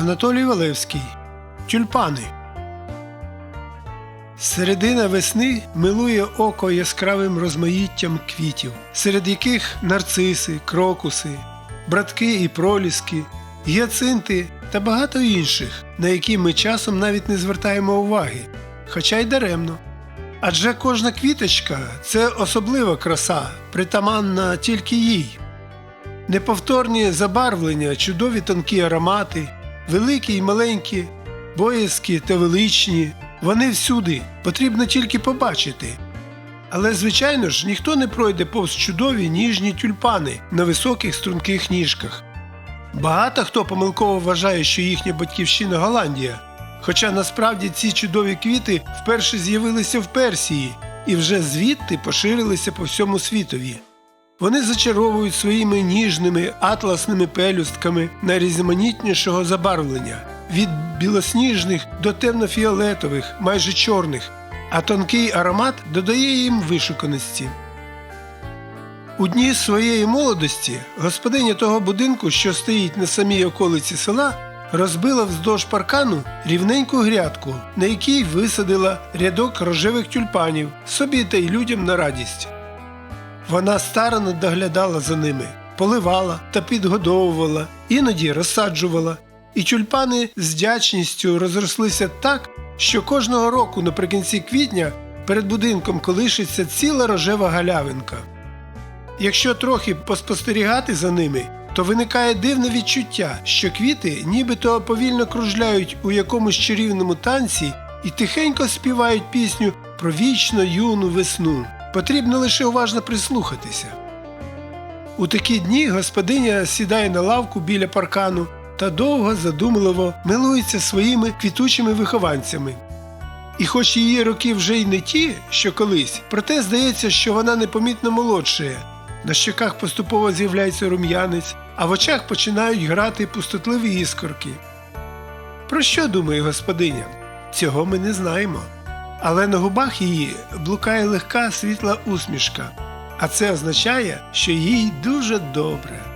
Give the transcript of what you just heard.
Анатолій Валевський. Тюльпани. Середина весни милує око яскравим розмаїттям квітів, серед яких нарциси, крокуси, братки і проліски, гіацинти та багато інших, на які ми часом навіть не звертаємо уваги, хоча й даремно. Адже кожна квіточка це особлива краса, притаманна тільки їй. Неповторні забарвлення, чудові тонкі аромати, великі й маленькі, боязкі та величні, вони всюди, потрібно тільки побачити. Але, звичайно ж, ніхто не пройде повз чудові ніжні тюльпани на високих струнких ніжках. Багато хто помилково вважає, що їхня батьківщина Голландія, хоча насправді ці чудові квіти вперше з'явилися в Персії і вже звідти поширилися по всьому світові. Вони зачаровують своїми ніжними атласними пелюстками найрізноманітнішого забарвлення від білосніжних до темно-фіолетових, майже чорних, а тонкий аромат додає їм вишуканості. У дні своєї молодості господиня того будинку, що стоїть на самій околиці села, розбила вздовж паркану рівненьку грядку, на якій висадила рядок рожевих тюльпанів собі та й людям на радість. Вона старано доглядала за ними, поливала та підгодовувала, іноді розсаджувала, і тюльпани з вдячністю розрослися так, що кожного року наприкінці квітня перед будинком колишиться ціла рожева галявинка. Якщо трохи поспостерігати за ними, то виникає дивне відчуття, що квіти нібито повільно кружляють у якомусь чарівному танці і тихенько співають пісню про вічно юну весну. Потрібно лише уважно прислухатися. У такі дні господиня сідає на лавку біля паркану та довго задумливо милується своїми квітучими вихованцями. І хоч її роки вже й не ті, що колись, проте здається, що вона непомітно молодшає. На щоках поступово з'являється рум'янець, а в очах починають грати пустотливі іскорки. Про що думає господиня? Цього ми не знаємо. Але на губах її блукає легка світла усмішка, а це означає, що їй дуже добре.